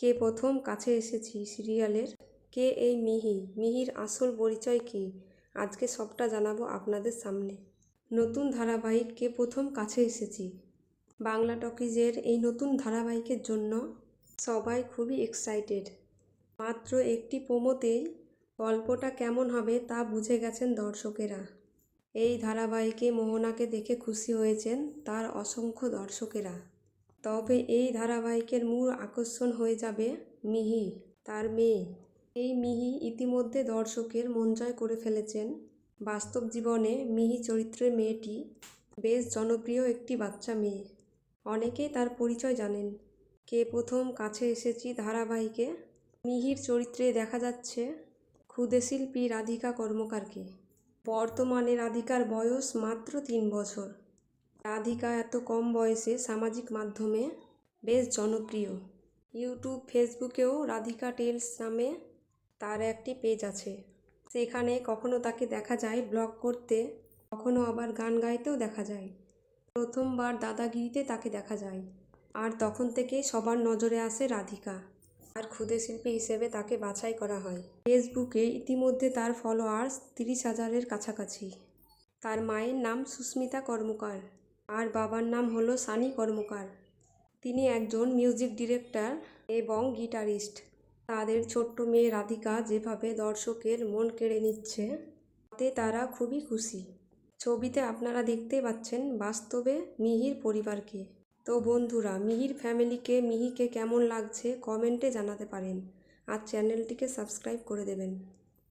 কে প্রথম কাছে এসেছি সিরিয়ালের? কে এই মিহি? মিহির আসল পরিচয় কী? আজকে সবটা জানাব আপনাদের সামনে। নতুন ধারাবাহিক কে প্রথম কাছে এসেছি? বাংলা টকিজের এই নতুন ধারাবাহিকের জন্য সবাই খুবই এক্সাইটেড মাত্র একটি প্রোমোতেই গল্পটা কেমন হবে তা বুঝে গেছেন দর্শকেরা। এই ধারাবাহিকে মোহনাকে দেখে খুশি হয়েছেন তার অসংখ্য দর্শকেরা। তবে এই ধারাবাহিকের মূল আকর্ষণ হয়ে যাবে মিহি, তার মেয়ে। এই মিহি ইতিমধ্যে দর্শকের মন জয় করে ফেলেছেন। বাস্তব জীবনে মিহি চরিত্রের মেয়েটি বেশ জনপ্রিয় একটি বাচ্চা মেয়ে। অনেকেই তার পরিচয় জানেন। কে প্রথম কাছে এসেছি ধারাবাহিকে? মিহির চরিত্রে দেখা যাচ্ছে ক্ষুদে শিল্পী রাধিকা কর্মকারকে। বর্তমানে রাধিকার বয়স মাত্র তিন বছর। রাধিকা এত কম বয়সে সামাজিক মাধ্যমে বেশ জনপ্রিয়। ইউটিউব, ফেসবুকেও রাধিকা টেলস নামে তার একটি পেজ আছে। সেখানে কখনো তাকে দেখা যায় ব্লগ করতে, কখনো আবার গান গাইতেও দেখা যায়। প্রথমবার দাদাগিরিতে তাকে দেখা যায়। আর তখন থেকে সবার নজরে আসে রাধিকা। আর ক্ষুদে শিল্পী হিসেবে তাকে বাছাই করা হয়। ফেসবুকে ইতিমধ্যে তার ফলোয়ার্স তিরিশ হাজারের কাছাকাছি। তার মায়ের নাম সুস্মিতা কর্মকার। আর বাবার নাম হলো সানি কর্মকার। তিনি একজন মিউজিক ডিরেক্টর এবং গিটারিস্ট। তাদের ছোট্ট মেয়ে রাধিকা যেভাবে দর্শকের মন কেড়ে নিচ্ছে, তাতে তারা খুবই খুশি। ছবিতে আপনারা দেখতে পাচ্ছেন বাস্তবে মিহির পরিবারকে। তো বন্ধুরা, মিহির ফ্যামিলিকে, মিহিকে কেমন লাগছে কমেন্টে জানাতে পারেন। আর চ্যানেলটিকে সাবস্ক্রাইব করে দেবেন।